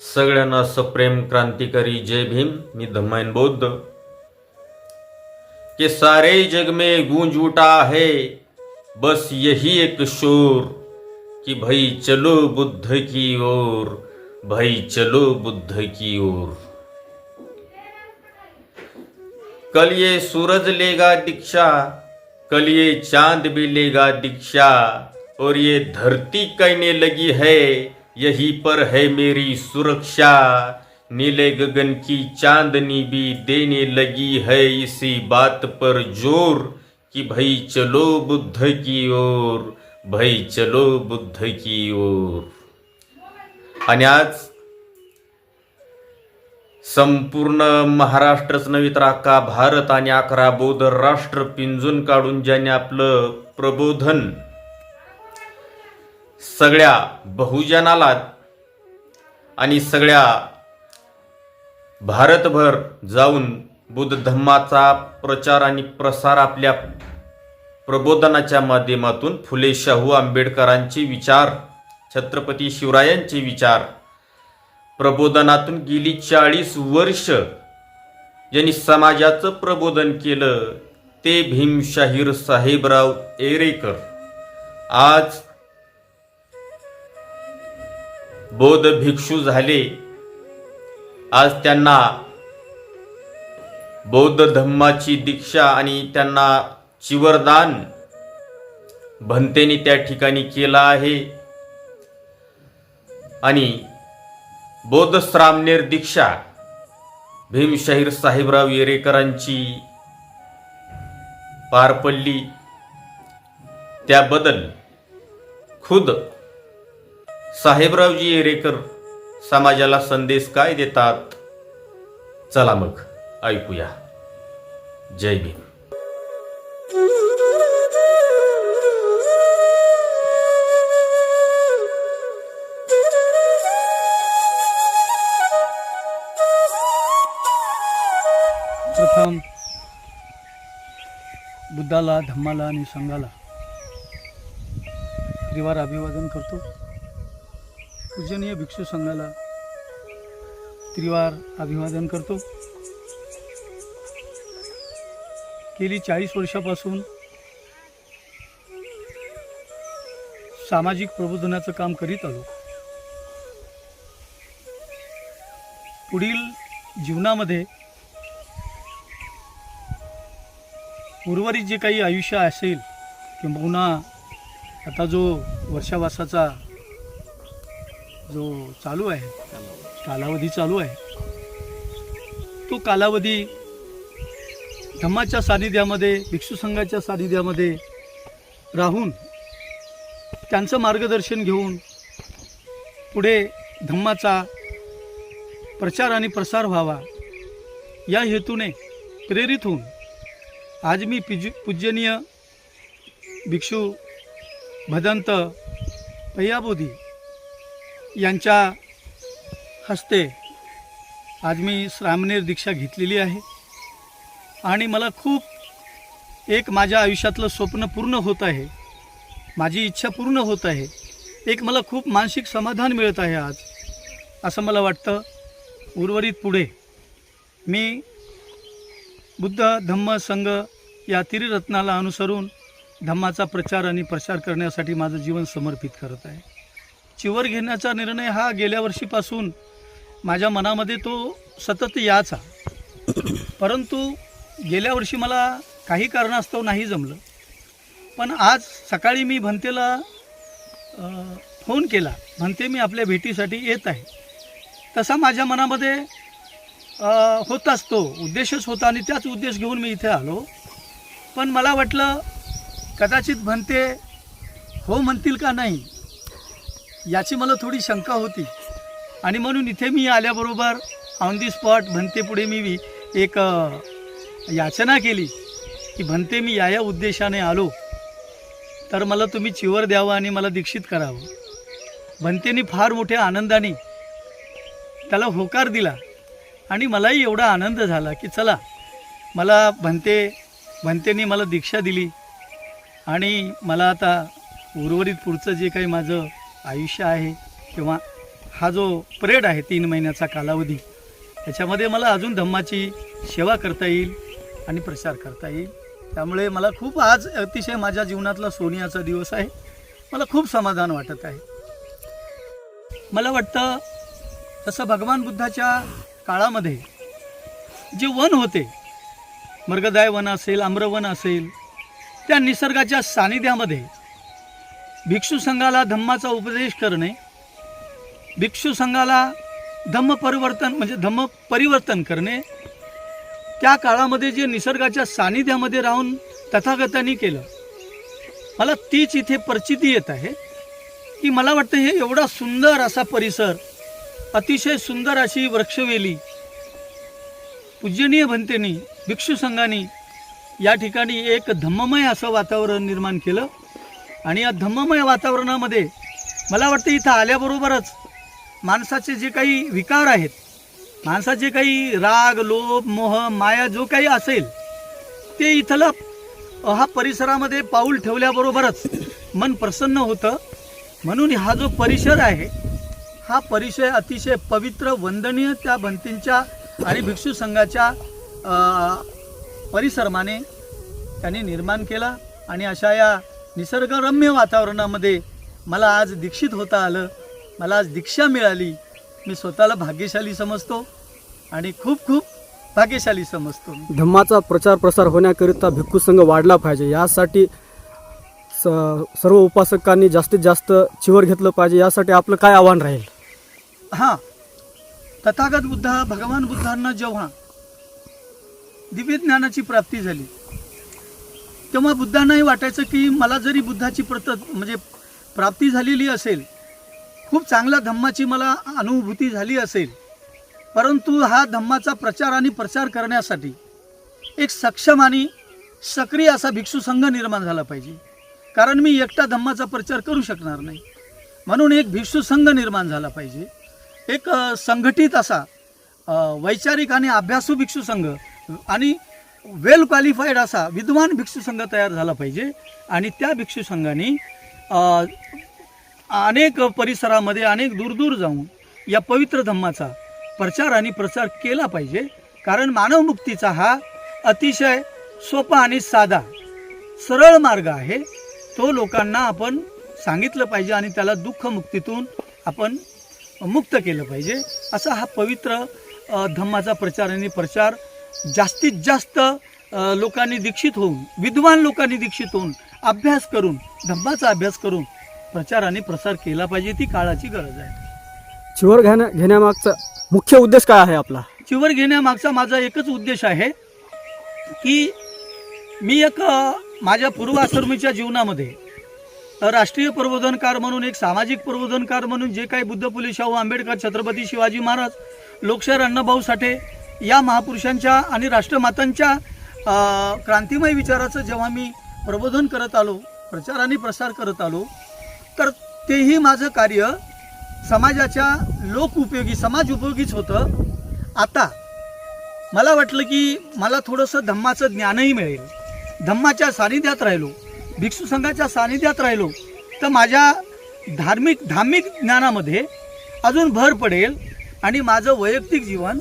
सगळ्यांना सप्रेम क्रांतिकारी जय भीम. मी धम्मायन बौद्ध. कि सारे जग में गूंज उठा है, बस यही एक शोर कि भाई चलो बुद्ध की ओर, भाई चलो बुद्ध की ओर. कल ये सूरज लेगा दीक्षा, कल ये चाँद भी लेगा दीक्षा, और ये धरती कहने लगी है यही पर है मेरी सुरक्षा। नीले गगन की चांदनी भी देने लगी है इसी बात पर जोर कि भाई चलो बुद्ध की ओर भाई चलो बुद्ध की ओर। आणि आज संपूर्ण महाराष्ट्रच नव्हे तर अख्खा भारत आणि अकरा बोध राष्ट्र पिंजून काढून ज्याने आपलं प्रबोधन सगळ्या बहुजनाला आणि सगळ्या भारतभर जाऊन बुद्ध धम्माचा प्रचार आणि प्रसार आपल्या प्रबोधनाच्या माध्यमातून फुले शाहू आंबेडकरांचे विचार छत्रपती शिवरायांचे विचार प्रबोधनातून गेली चाळीस वर्ष ज्यांनी समाजाचं प्रबोधन केलं ते भीमशाहीर साहेबराव एरेकर. आज बौद्ध भिक्षू झाले. आज त्यांना बौद्ध धम्माची दीक्षा आणि त्यांना चिवरदान भंतेने त्या ठिकाणी केला आहे. आणि बौद्ध श्रामनेर दीक्षा भीमशाहीर साहेबराव येरेकरांची पार पडली. त्याबद्दल खुद साहेबरावजी येरेकर समाजाला संदेश काय देतात? चला मग ऐकूया. जय भीम. प्रथम बुद्धाला धम्माला आणि संघाला त्रिवार अभिवादन करतो. पूजनीय भिक्षू संघाला त्रिवार अभिवादन करतो. गेली चाळीस वर्षापासून सामाजिक प्रबोधनाचं काम करीत आलो. पुढील जीवनामध्ये उर्वरित जे काही आयुष्य असेल किंबहुना आता जो वर्षावासाचा जो चालू आहे कालावधी चालू आहे तो कालावधी धम्माच्या सानिध्यामध्ये भिक्षू संघाच्या सानिध्यामध्ये राहून त्यांचं मार्गदर्शन घेऊन पुढे धम्माचा प्रचार आणि प्रसार व्हावा या हेतूने प्रेरित होऊन आज मी पिज पूजनीय भिक्षू भदंत पय्याबोधी यांच्या हस्ते आज मी श्रामनेर दीक्षा घेतलेली आहे. आणि मला खूप एक माझ्या आयुष्यातलं स्वप्न पूर्ण होत आहे. माझी इच्छा पूर्ण होत आहे. एक मला खूप मानसिक समाधान मिळत आहे आज. असं मला वाटतं. उर्वरित पुढे मी बुद्ध धम्म संघ या तिरिरत्नाला अनुसरून धम्माचा प्रचार आणि प्रसार करण्यासाठी माझं जीवन समर्पित करत आहे. चिवर घेण्याचा निर्णय हा गेल्या वर्षीपासून माझ्या मनामध्ये तो सतत याचा. परंतु गेल्या वर्षी मला काही कारणास्तव नाही जमलं. पण आज सकाळी मी भंतेला फोन केला. म्हणते मी आपल्या भेटीसाठी येत आहे. तसा माझ्या मनामध्ये होताच तो उद्देशच होता आणि त्याच उद्देश घेऊन मी इथे आलो. पण मला वाटलं कदाचित म्हणते हो म्हणतील का नाही? याची मला थोडी शंका होती. आणि म्हणून इथे मी आल्याबरोबर ऑन दी स्पॉट भंतेपुढे मी वि- एक याचना केली की भंते मी या या उद्देशाने आलो. तर मला तुम्ही चिवर द्यावं आणि मला दीक्षित करावं. भंतेने फार मोठ्या आनंदाने त्याला होकार दिला आणि मलाही एवढा आनंद झाला की चला मला भंते भंतेने मला दीक्षा दिली. आणि मला आता उर्वरित पुढचं जे काही माझं आयुष्य आहे किंवा हा जो परेड आहे तीन महिन्याचा कालावधी त्याच्यामध्ये मला अजून धम्माची सेवा करता येईल आणि प्रचार करता येईल. त्यामुळे मला खूप आज अतिशय माझ्या जीवनातला सोनियाचा दिवस आहे. मला खूप समाधान वाटत आहे. मला वाटतं तसं भगवान बुद्धाच्या काळामध्ये जे वन होते मर्गदाय वन असेल आम्रवन असेल त्या निसर्गाच्या सानिध्यामध्ये भिक्षू संघाला धम्माचा उपदेश करणे भिक्षू संघाला धम्म परिवर्तन म्हणजे धम्म परिवर्तन करणे त्या काळामध्ये जे निसर्गाच्या सानिध्यामध्ये राहून तथागतांनी केलं. मला तीच इथे परिचिती येत आहे की मला वाटतं हे एवढा सुंदर असा परिसर अतिशय सुंदर अशी वृक्षवेली पूजनीय भंतेनी भिक्षू संघाने या ठिकाणी एक धम्ममय असं वातावरण निर्माण केलं. आणि या धम्ममय वातावरणामध्ये मला वाटतं इथं आल्याबरोबरच माणसाचे जे काही विकार आहेत माणसाचे काही राग लोभ मोह माया जो काही असेल ते इथलं हा परिसरामध्ये पाऊल ठेवल्याबरोबरच मन प्रसन्न होतं. म्हणून हा जो परिसर आहे हा परिसर अतिशय पवित्र वंदनीय त्या भंतींच्या आणि भिक्षू संघाच्या परिसरमाने त्यांनी निर्माण केला आणि अशा या निसर्गरम्य वातावरणामध्ये मला आज दीक्षित होता आलं. मला आज दीक्षा मिळाली. मी स्वतःला भाग्यशाली समजतो आणि खूप खूप भाग्यशाली समजतो धम्माचा प्रचार प्रसार होण्याकरिता भिक्खू संघ वाढला पाहिजे. यासाठी स सर्व उपासकांनी जास्तीत जास्त चिवर घेतलं पाहिजे. यासाठी आपलं काय आव्हान राहील? हां. तथागत बुद्ध भगवान बुद्धांना जेव्हा दिव्य ज्ञानाची प्राप्ती झाली तेव्हा बुद्धांनाही वाटायचं की मला जरी बुद्धाची प्रत म्हणजे प्राप्ती झालेली असेल खूप चांगल्या धम्माची मला अनुभूती झाली असेल परंतु हा धम्माचा प्रचार आणि प्रचार करण्यासाठी एक सक्षम आणि सक्रिय असा भिक्षू संघ निर्माण झाला पाहिजे. कारण मी एकटा धम्माचा प्रचार करू शकणार नाही. म्हणून एक भिक्षू संघ निर्माण झाला पाहिजे. एक संघटित असा वैचारिक आणि अभ्यासू भिक्षू संघ आणि वेल क्वालिफाईड असा विद्वान भिक्षू संघ तयार झाला पाहिजे. आणि त्या भिक्षू संघाने अनेक परिसरामध्ये अनेक दूरदूर जाऊन या पवित्र धम्माचा प्रचार आणि प्रसार केला पाहिजे. कारण मानवमुक्तीचा हा अतिशय सोपा आणि साधा सरळ मार्ग आहे. तो लोकांना आपण सांगितलं पाहिजे आणि त्याला दुःखमुक्तीतून आपण मुक्त केलं पाहिजे. असा हा पवित्र धम्माचा प्रचार आणि प्रचार जास्तीत जास्त लोकांनी दीक्षित होऊन विद्वान लोकांनी दीक्षित होऊन अभ्यास करून धम्माचा अभ्यास करून प्रचार आणि प्रसार केला पाहिजे ती काळाची गरज आहे. चिवर घेण्या घेण्यामागचा मुख्य उद्देश काय आहे आपला? चिवर घेण्यामागचा माझा एकच उद्देश आहे की मी एक माझ्या पूर्वाश्रमीच्या जीवनामध्ये राष्ट्रीय प्रबोधनकार म्हणून एक सामाजिक प्रबोधनकार म्हणून जे काही बुद्ध फुले शाहू आंबेडकर छत्रपती शिवाजी महाराज लोकशाहीर अण्णाभाऊ साठे या महापुरुषांच्या आणि राष्ट्रमातांच्या क्रांतिमय विचाराचं जेव्हा मी प्रबोधन करत आलो प्रचार आणि प्रसार करत आलो तर तेही माझं कार्य समाजाच्या लोक उपयोगी समाज उपयोगीच होतं. आता मला वाटलं की मला थोडंसं धम्माचं ज्ञानही मिळेल. धम्माच्या सानिध्यात राहिलो भिक्षू संघाच्या सानिध्यात राहिलो तर माझ्या धार्मिक धार्मिक ज्ञानामध्ये अजून भर पडेल आणि माझं वैयक्तिक जीवन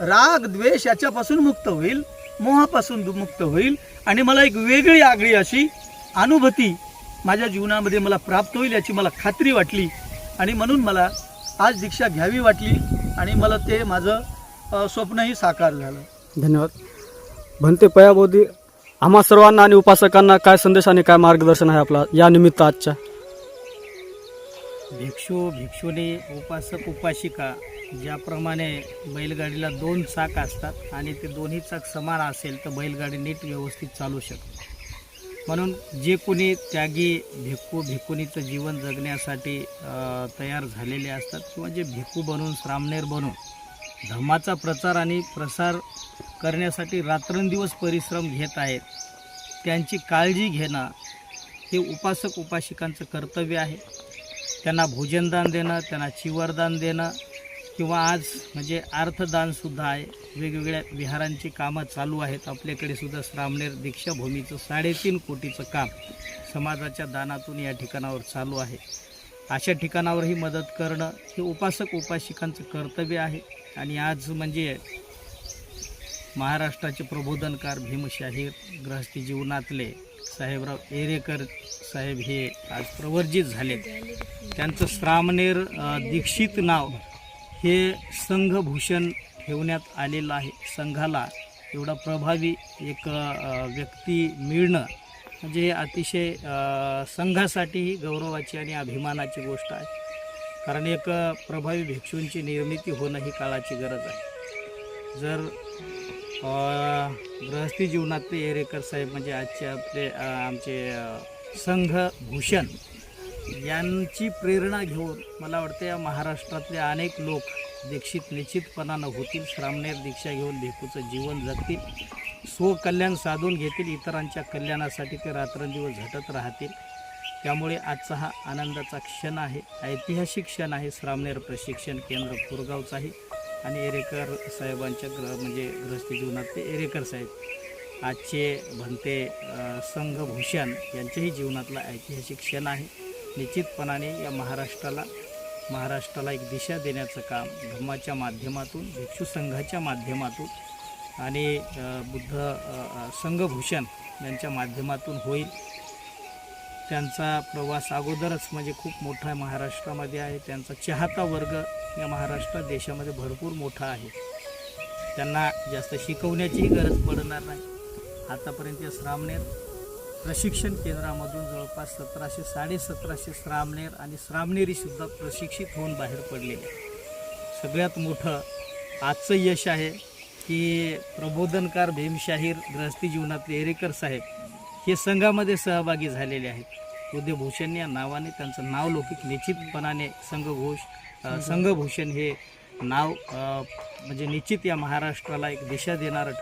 राग द्वेष याच्यापासून मुक्त होईल मोहापासून दु- मुक्त होईल. आणि मला एक वेगळी आगळी अशी अनुभूती माझ्या जीवनामध्ये मला प्राप्त होईल याची मला खात्री वाटली. आणि म्हणून मला आज दीक्षा घ्यावी वाटली आणि मला ते माझं स्वप्नही साकार झालं. धन्यवाद. भंते पयाबोधी आम्हा सर्वांना आणि उपासकांना काय संदेश आणि काय मार्गदर्शन आहे आपला? या निमित्त आजच्या. भिक्षू भिक्षुनी उपासक उपासिका ज्याप्रमाणे बैलगाडीला दोन चाक असतात आणि ते दोन्ही चाक समान असेल तर बैलगाडी नीट व्यवस्थित चालू शकते. म्हणून जे कोणी त्यागी भिक्खू भिक्खुनीचं जीवन जगण्यासाठी तयार झालेले असतात किंवा जे भिक्खू बनून श्रामनेर बनून धर्माचा प्रचार आणि प्रसार करण्यासाठी रात्रंदिवस परिश्रम घेत आहेत त्यांची काळजी घेणं हे उपासक उपासिकांचं कर्तव्य आहे. त्यांना भोजनदान देणं त्यांना चिवरदान देणं किंवा आज म्हणजे अर्थदानसुद्धा आहे. वेगवेगळ्या विहारांची कामं चालू आहेत. आपल्याकडे सुद्धा श्रामनेर दीक्षाभूमीचं साडेतीन कोटीचं काम समाजाच्या दानातून या ठिकाणावर चालू आहे. अशा ठिकाणावरही मदत करणं हे उपासक उपासिकांचं कर्तव्य आहे. आणि आज म्हणजे महाराष्ट्राचे प्रबोधनकार भीमशाहीर ग्रहस्थी जीवनातले साहेबराव एरेकर साहेब हे आज प्रवर्जित झाले त्यांचं श्रामनेर दीक्षित नाव हे संघभूषण ठेवण्यात आलेलं आहे. संघाला एवढा प्रभावी एक व्यक्ती मिळणं म्हणजे हे अतिशय संघासाठीही गौरवाची आणि अभिमानाची गोष्ट आहे. कारण एक प्रभावी भिक्षूंची निर्मिती होणं ही काळाची गरज आहे. जर गृहस्थी जीवनातले एरेकर साहेब म्हणजे आजचे आपले आमचे संघ संघभूषण यांची प्रेरणा घेऊन मला वाटतं या महाराष्ट्रातले अनेक लोक दीक्षित निश्चितपणानं होतील श्रामणेर दीक्षा घेऊन भिकूचं जीवन जगतील स्वकल्याण साधून घेतील इतरांच्या कल्याणासाठी ते रात्रंदिवस झटत राहतील. त्यामुळे आजचा हा आनंदाचा क्षण आहे ऐतिहासिक क्षण आहे श्रामनेर प्रशिक्षण केंद्र कोरगावचाही. आणि एरेकर साहेबांच्या ग्रह म्हणजे गृहस्थी जीवनातले एरेकर साहेब. आजचे भंते संघभूषण यांच्याही जीवनातला ऐतिहासिक क्षण आहे. निश्चितपणाने या महाराष्ट्राला महाराष्ट्राला एक दिशा देण्याचं काम धर्माच्या माध्यमातून भिक्षू संघाच्या माध्यमातून आणि बुद्ध संघभूषण यांच्या माध्यमातून होईल. त्यांचा प्रवास अगोदरच म्हणजे खूप मोठा आहे महाराष्ट्रामध्ये आहे. त्यांचा चाहता वर्ग या महाराष्ट्र देशामध्ये भरपूर मोठा आहे. त्यांना जास्त शिकवण्याचीही गरज पडणार नाही. आतापर्यंत या प्रशिक्षण केंद्रामधून जवळपास सतराशे साडेसतराशे श्रामनेर आणि श्रामनेरीसुद्धा प्रशिक्षित होऊन बाहेर पडलेले सगळ्यात मोठं आजचं यश आहे की प्रबोधनकार भीमशाहीर गृहस्थी जीवनातले एरेकर साहेब हे संघामध्ये सहभागी झालेले आहेत. उद्यभूषण या नावाने त्यांचं नाव लौकिक निश्चितपणाने संघघोष संघभूषण हे नाव म्हणजे निश्चित या महाराष्ट्राला एक दिशा देणारं